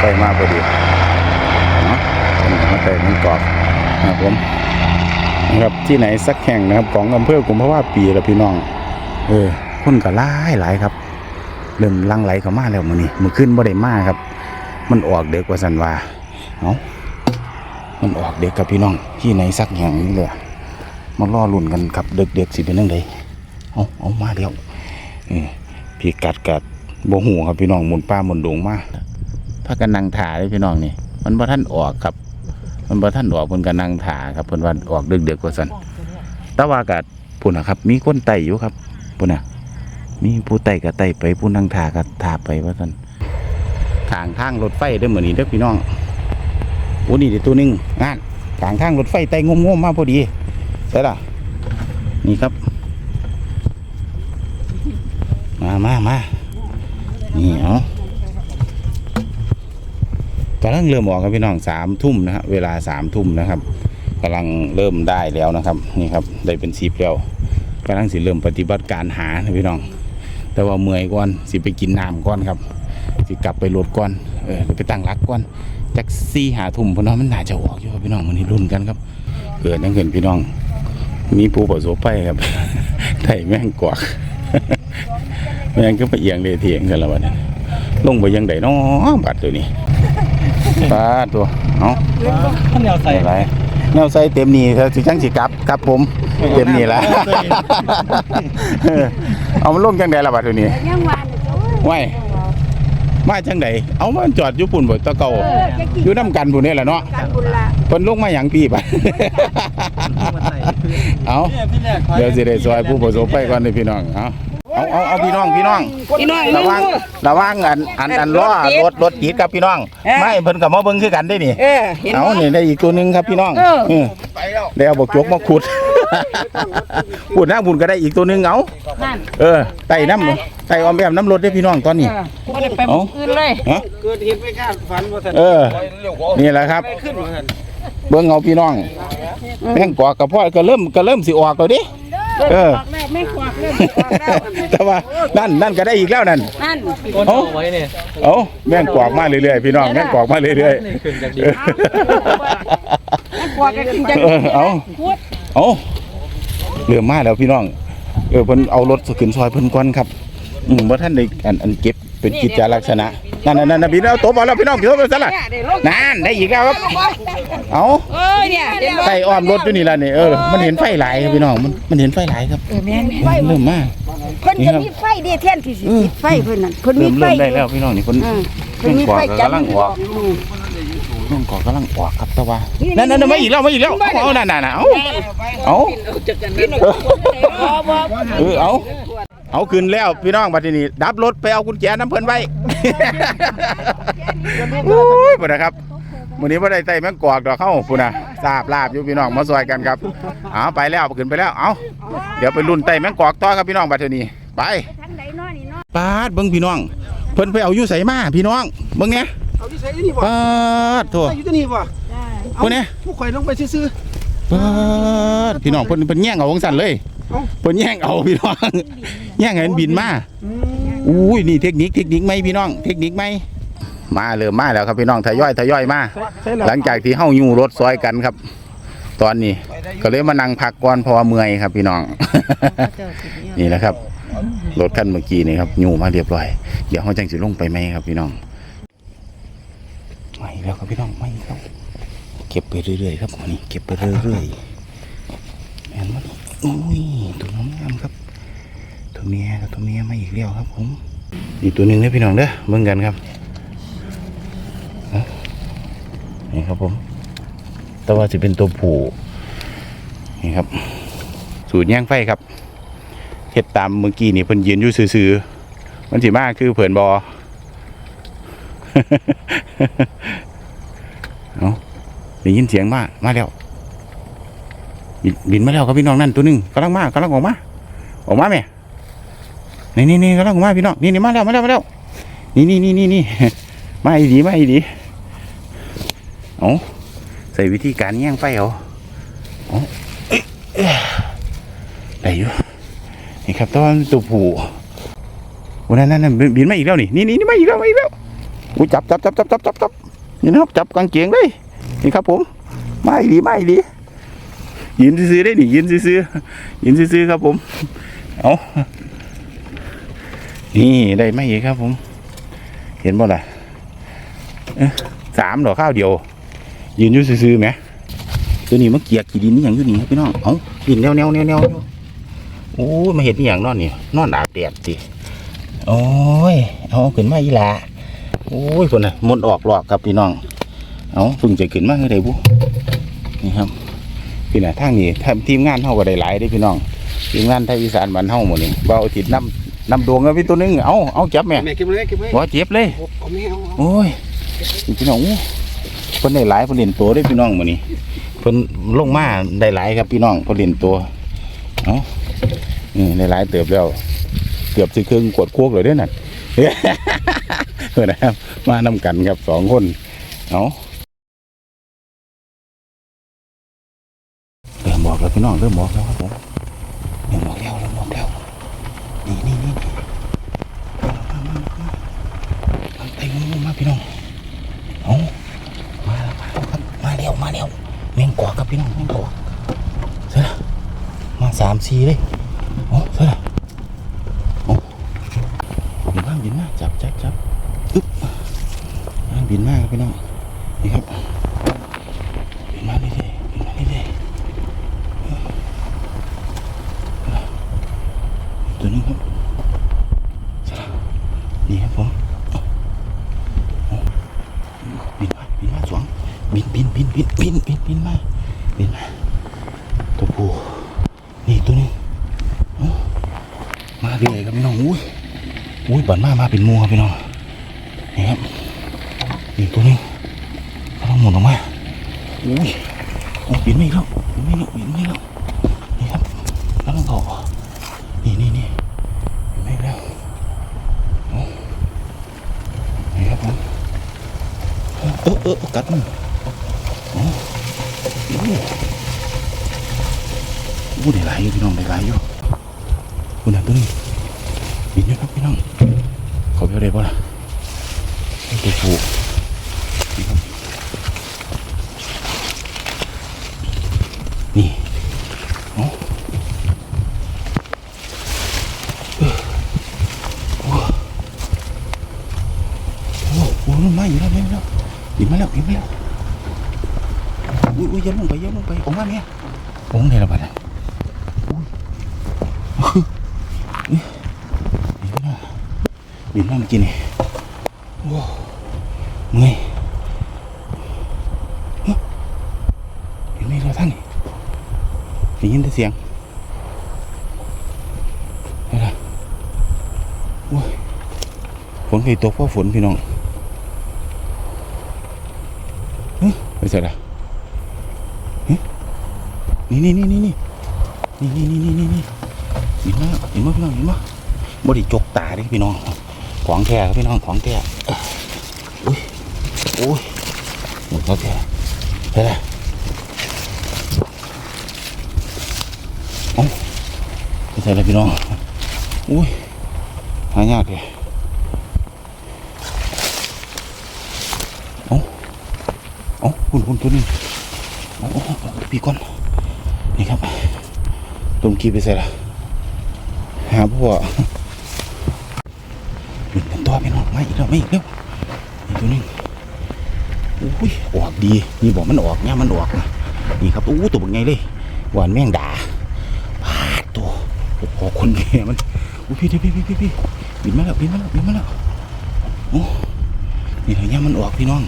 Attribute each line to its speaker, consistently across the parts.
Speaker 1: ไฟมาพอดีเนาะมาแต่มันกรอบนะครับผมนะครับที่ไหนสักแห่งนะครับ ของอำเภอกุมภาวะปีละพี่น้อง เออคนก็หลายหลายครับ เริ่มลังไหลเข้ามาแล้วมือนี้มื้อขึ้นบ่ได้มากครับ มันออกเด็กว่าสันวาเอ้ามันออกเด็กกับพี่น้อง ที่ไหนสักแห่งนี้เลยมารอลุ่นกันครับเด็กๆสิเป็นจังไดเอาเอามาแล้วเออพี่กัดกัดบ่หูครับพี่น้องหมุนป้าหมุนดงมา ถ้ากันนั่งถ่าเลยพี่น้องนี่ มันบ่ท่านออกครับ มันบ่ท่านออกเพิ่นก็นั่งถ่าครับเพิ่นว่าออกเด็กๆว่าซั่นแต่ว่าก็พุ่นน่ะครับ มีคนไต่อยู่ครับพุ่นน่ะ มีผู้ไต่ก็ไต่ไปผู้นั่งถ่าก็ถ่าไปว่าซั่นทางทางรถไฟเด้อเหมือนนี้เด้อพี่น้องโอ้นี่เดี๋ยวตัวหนึงงานทางทางรถไฟไต่งมๆมาพอดีใช่ล่ะนี่ครับ มามามานี่เอา กำลังเริ่มออกครับพี่น้องสามทุ่มนะฮะเวลาสามทุ่มนะครับกำลังเริ่มได้แล้วนะครับนี่ครับได้เป็นซีบแล้วกำลังสิเริ่มปฏิบัติการหานะพี่น้อง แต่ว่าเมื่อยก่อนสิไปกินน้ำก่อนครับสิกลับไปรถก่อนเออไปตั้งรักก่อนจักซี่หาทุ่มพนน้องมันน่าจะออกอยู่ครับพี่น้องมันนี่รุ่นกันครับเกิดนั่งเห็นพี่น้อง มีผู้ประสบภัยครับไถแม่งกวากแม่งก็ไปเอียงเลยเถียงกันแล้ววันนี้ลงไปยังไดน้อบัดตัวนี้ ปลาตัวเนาะ
Speaker 2: ท่านแนวใส่
Speaker 1: ใส่ไรแนวใส่เต็มนี่ครับสิจังสิกลับครับผม เต็มนี่ละเอามันลงจังไดล่ะบัดตัวนี้
Speaker 3: ยังวานอยู่จ้ะ
Speaker 1: ไว้มาจังไดเอามันจอดอยู่ปุ่นบ่ตะเก่า
Speaker 3: เออจะกิน
Speaker 1: อยู่น้ำกันพุ่นนี่แหละเนาะ
Speaker 3: กันบุญละ
Speaker 1: เพิ่นลงมาหยังพี่ปะเอาเดี๋ยวสิได้ซอยผู้ประสบภัยก่อนเด้อพี่น้องเอา เอาเอาเอาพี่น้องพี่น้อง
Speaker 3: พี่น้อง
Speaker 1: ระวังระวังอันอันอันล้อรถรถติดครับพี่น้อง ไม่เพิ่นก็มาเบิ่งคือกันได้นี่
Speaker 3: เออเห็น
Speaker 1: เอานี่ได้อีกตัวหนึงครับพี่น้อง
Speaker 3: เออ
Speaker 1: เออได้เอาบกจกมาขุดขุดหน้าบุญก็ได้อีกตัวหนึงเอา
Speaker 3: นั่น
Speaker 1: เออไต่น้ำไต่ออมแอมน้ำรถได้อพี่น้องตอนนี้
Speaker 3: เออบ่ได้ไปหมู่อื่นเลย
Speaker 1: ฮะ
Speaker 2: เกิดเหตุไม่คาดฝันว่าท่าน
Speaker 1: เออนี่แหละครับ
Speaker 2: ขึ้นว่าท่าน
Speaker 1: เบิ่งเอาพี่น้องแม่งกอกกับพ่อก็เริ่มก็เริ่มสิออกแล้วดิเออ
Speaker 3: ออก แล้วไม่ควักเลยไม่ควักแล้ว
Speaker 1: แต่ว่านั่นนั่นก็ได้อีกแล้วนั่น
Speaker 3: นั่น
Speaker 2: คนเอาไว้เนี่ย
Speaker 1: เอ้าแม่งกอกมาเรื่อยๆพี่น้องแม่งกอกมาเรื่อย
Speaker 2: นี่ขึ้นจากดี
Speaker 1: ๆเออ
Speaker 3: ไม่ควักก็กินจัง
Speaker 1: เออเอา
Speaker 3: พูด
Speaker 1: เอาเริ่มมาแล้วพี่น้อง เออเพิ่นเอารถขึ้นซอยเพิ่นก่อนครับอืมบ่ท่านได้อันอันเก็บเป็นกิจจาลักษณะ นั่นนั่นนั่นพี่น้องตบเอาแล้วพี่น้องพี่น้องไปซะละ
Speaker 3: เนี่ยเดี๋ยวลง
Speaker 1: นั่นได้อีกแล้วครับเอา
Speaker 3: เอ้ยเนี่ยเห็นบ่
Speaker 1: ใส่อ้อมรถอยู่นี่ล่ะนี่เออมันเห็นไฟหลายครับพี่น้องมันมันเห็นไฟหลายครับ
Speaker 3: เออแม่น
Speaker 1: เริ่มมา
Speaker 3: เพิ่นจะมีไฟเดียเทียนที่สิติดไฟเพิ่นนั่นเพิ่นมี
Speaker 1: เริ่ม
Speaker 3: ไฟ
Speaker 1: เริ่มได้แล้วพี่น้องนี่เพิ่น
Speaker 3: อืมเพิ่นมีไฟจันทร์
Speaker 1: กำลังออกน้องกอกำลังออกครับแต่ว่านั่นนั่นมาอีกแล้วมาอีกแล้วเอานั่นน่ะเอาเอา
Speaker 3: บ่บ่
Speaker 1: เออเอา เอาขึ้นแล้วพี่น้องบัดนี้ดับรถไปเอากุญแจน้ำเพิ่นไว้โอ้ยพุ่นนะครับมื้อนี้บ่ได้ใส่แมงกอกดอกเข้าพุ่นน่ะทราบลาบอยู่พี่น้องมาซอยกันครับเอาไปแล้วขึ้นไปแล้วเอาเดี๋ยวไปรุ่นไต่แมงกอกต่อครับพี่น้องบัดนี้ไป
Speaker 3: ทางใดน้อนี่เนาะ
Speaker 1: ปาดเบิ่งพี่น้อง เพิ่นไปเอาอยู่ไสมาพี่น้องเบิ่งแหน่
Speaker 2: เอาที่ใส่นี่บ่
Speaker 1: ปาดโถ
Speaker 2: อยู่ที่นี่บ่
Speaker 1: พุ่นแหน่
Speaker 2: ผู้ข่อยลงไปซื่อ
Speaker 1: ปาดพี่น้องเพิ่นเพิ่นแย่งเอาของสั่นเลย
Speaker 2: เอ้า
Speaker 1: เพิ่นแย่งเอาพี่น้อง แย่งให้มันบินมาอุ้ยนี่เทคนิคเทคนิคไหมพี่น้อง เทคนิคไหมมาเริ่มมาแล้วครับพี่น้องทยอยทยอยมา
Speaker 2: ๆใช่แล้ว
Speaker 1: หลังจากที่เฮาอยู่รถซอยกันครับ ตอนนี้ ก็เลยมานั่งพักก่อนเพราะว่าเมื่อยครับพี่น้อง นี่แหละครับรถคันเมื่อกี้นี่ครับอยู่มาเรียบร้อย เดี๋ยวเฮาจังสิลงไปไหมครับพี่น้องไม่แล้วครับพี่น้องไม่แล้วเก็บไปเรื่อยๆครับวันนี้เก็บไปเรื่อยๆแม่นมัน อุ้ยตัวน้องงามครับ ตัวเมียกับตัวเมียมาอีกแล้วครับผมอีกตัวหนึ่งนะพี่น้องเด้อเบิ่งกันครับนี่ครับผม แต่ว่าจะเป็นตัวผู้นี่ครับ สูตรย่างไฟครับเฮ็ดตามเมื่อกี้นี่เพิ่นยืนอยู่ซื่อๆมันสิมากคือเผินบอเอาได้ยินเสียงมา มาแล้ว บินบินมาแล้วครับพี่น้องนั่นตัวหนึงกำลังมากำลังออกมา ออกมาแม่นี่นี่นี่กำลังออกมาพี่น้องนี่นี่มาแล้วมาแล้วมาแล้วนี่นี่นี่นี่นี่มาอีดีมาอีดีเอาใส่วิธีการแย่งไฟเอาเอาเอ๊ะเอ๊ะได้อยู่นี่ครับตอนตัวผู้วันนั้นนั่นนั่นบินมาอีกแล้วนี่นี่นี่มาอีกแล้วมาอีกแล้วอุ้ยจับจับจับจับจับจับจับนี่นะครับจับกางเกงเลยนี่ครับผมไม่ดีไม่ดี ยืนซื้อได้นี่ยืนซื้อยืนซื้อครับผมเอานี่ได้ไหมอีกครับผม เห็นบ่ล่ะสามดอกข้าวเดียว ยืนยู่ซื่อไหมตัวนี้มันเกียกกี่ดินนี่อย่างอยู่นี่ครับพี่น้องเอ้าดินแนวแนวแนวแนวโอ้ยมาเห็นนี่อย่างนอนนี่นอนอาบแดดสิโอ้ยเอาขึ้นมาอีหละโอ้ยคนน่ะมนต์ออกหลอกครับพี่น้องเอาเพิ่งจะขึ้นมาเมื่อใดบุนี่ครับ พี่น่ะทางนี้ทำทีมงานเฮาก็ได้หลายเด้พี่น้องทีมงานไทยอีสานบ้านเฮาหมดนี่เบาจิตน้ำน้ำดวงกับพี่ตัวหนึงเอาเอาจับแม่
Speaker 2: แม่เก็บเลยเก็บเลย
Speaker 1: บ่เจ็บเลย
Speaker 2: เอาแม่เอาเอา
Speaker 1: โอ้ยพี่น้องอู้เพิ่นได้หลายเพิ่นเล่นตัวได้พี่น้องมื้อนี้เพิ่นลงมาได้หลายครับพี่น้องเพิ่นเล่นตัวเอ้านี่ได้หลายเติบแล้วเกือบสิครึ่งกวดควกเลยเด้อนั่นเพิ่นนะครับ มานำกันครับสองคน เอ้า แล้วพี่น้องเริ่มบอกแล้วครับผมเริ่มบอกแล้วเริ่มบอกแล้วนี่นี่นี่มามามามามาเต็มมาพี่น้องเอามาแล้วมาแล้วครับมาเร็วมาเร็วแมงกอกครับพี่น้องแมงกอกเสร็จแล้วมาสามสี่เลยโอ้เสร็จแล้วโอ้บินมาบินมาจับจับจับอึ๊บอ่าบินมากครับพี่น้องนี่ครับนมาเรื่อยๆบินมาเรื่อยๆตัวนึงครับเสร็จแล้วนี่ครับผม บินมาบินมาสวง บินบินบินบินบินบินบินมาบินมาตัวผู้นี่ตัวนี้เอ้ามาเรื่อยครับพี่น้องอุ้ยอุ้ยบันมามาเป็นมูครับพี่น้องนี่ครับนี่ตัวนี้กำลังหมุนออกมาอุ้ยโอ้บินไม่แล้วบินไม่แล้วบินไม่แล้วนี่ครับกำลังออกนี่นี่นี่บินไม่แล้วนี่ครับผมเออเออเออกัดมันโอ้โหโอ้ได้หลายอยู่พี่น้องได้หลายอยู่คุณน่ะตัวนี้บินอยู่ครับพี่น้องเขาไปเอาได้ป่ะล่ะตัวผูนี่ครับนี่โอ้โอ้โอ้โหมาอยู่แล้วไม่แล้วบินมาแล้วบินมาแล้วอุ้ยอุ้ยอย่าลงไปอย่าลงไปออกมาเมียองไหนละบัดน่ะอุ้ยอุ้ย บินมาบินมาเมื่อกี้นี่โอ้เมื่อยเฮ้ยเห็นไหมเราท่านนี่ได้ยินแต่เสียงอะไรโอ้ยฝนเคยตกเพราะฝนพี่น้องไปเสร็จแล้วนี่นี่นี่นี่นี่นี่นี่นี่นี่นี่ เห็นไหมเห็นไหมพี่น้องเห็นไหมบไดิจกตาดิพี่น้อง ของแท้ครับพี่น้องของแท้อุ้ยอุ้ยหมดแล้วแท้เฮ้ยโอ้ไปเสร็จแล้วพี่น้องอุ้ยหายากเลยโอ้คุณคุณตัวนี้โอ้โอ้โอ้ปีก่อนนี่ครับตรงกีไปใส่ละ หาพวกหนึ่งตัวไปน้องไม่อีกแล้วไม่อีกแล้วนี่ตัวนี้อุ้ยออกดีนี่บอกมันออกเนี่ยมันออกนะนี่ครับอู้ตัวเป็นไงเลยหวานแม่งด่าพาดตัวโอ้โหคนแก่มันอุ้ยพี่พี่พี่พี่พี่บินมาแล้วบินมาแล้วบินมาแล้วโอ้นี่เลยเนี่ยมันออกพี่น้อง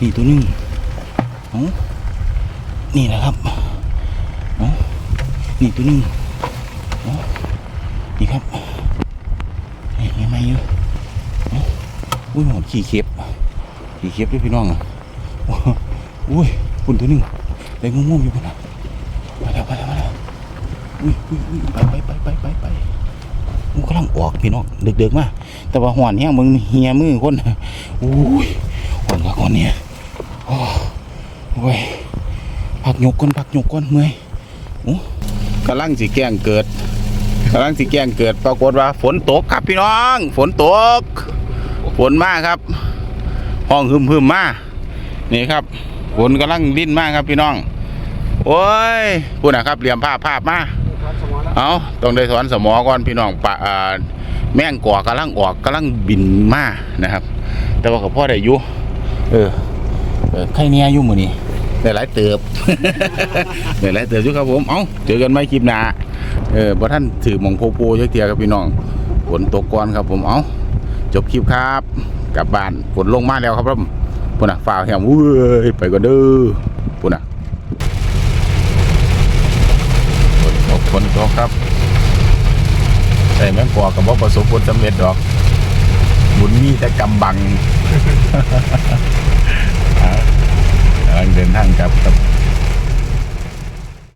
Speaker 1: นี่ตัวหนึงเอ้นี่แหละครับเอ้นี่ตัวหนึงเอ้านี่ครับนี่ยังไม่เยอะอุ้ยหมดขี่เข็บขี่เข็บด้วยพี่น้องอะโอ้อุ้ยคุณตัวหนึงได้งงๆอยู่พุ่นอะมาแล้วมาแล้วมาแล้วอุ้ยอุ้ยอุ้ยไปไปไปไปไปไปมันกำลังออกพี่น้องเดือดๆมาแต่ว่าหวานแห้งมึงเฮียมือคนอุ้ยหวานกับคนเนี่ยโอ้โอ้ยพักยกก่อนพักยกก่อนเมื่อยโอ้กำลังสิแกงเกิด กำลังสิแกงเกิดปรากฏว่า ฝนตกครับพี่น้อง ฝนตก ฝนมากครับ ห้องหึมหึมมานี่ครับ ฝนกำลังดิ้นมากครับพี่น้อง โอ้ยพูดนะครับเหลี่ยมภาพภาพมาเอาต้องได้ถอนสมอก่อนพี่น้องปะแม่งก่อกำลังออกกำลังบินมานะครับ แต่ว่ากับพ่อได้อยู่เออเออใครเนี่ยยู่มือนี้ ได้หลายเติบ ได้หลายเติบอยู่ครับผมเอ้าเจอกันไหมคลิปหน้าเออบ่ท่านถือหมองโพโพเยอะเทียครับพี่น้องฝนตกก่อนครับผมเอ้าจบคลิปครับกลับบ้านฝนลงมาแล้วครับผมปุ่นอะฝ่าแหมเว้ยไปก็เด้อปุ่นอะฝนตกฝนตกครับแต่แม่งกอกับว่าประสบผลสำเร็จดอกบุญมีแต่กำบัง กำลังเดินทางกลับครับ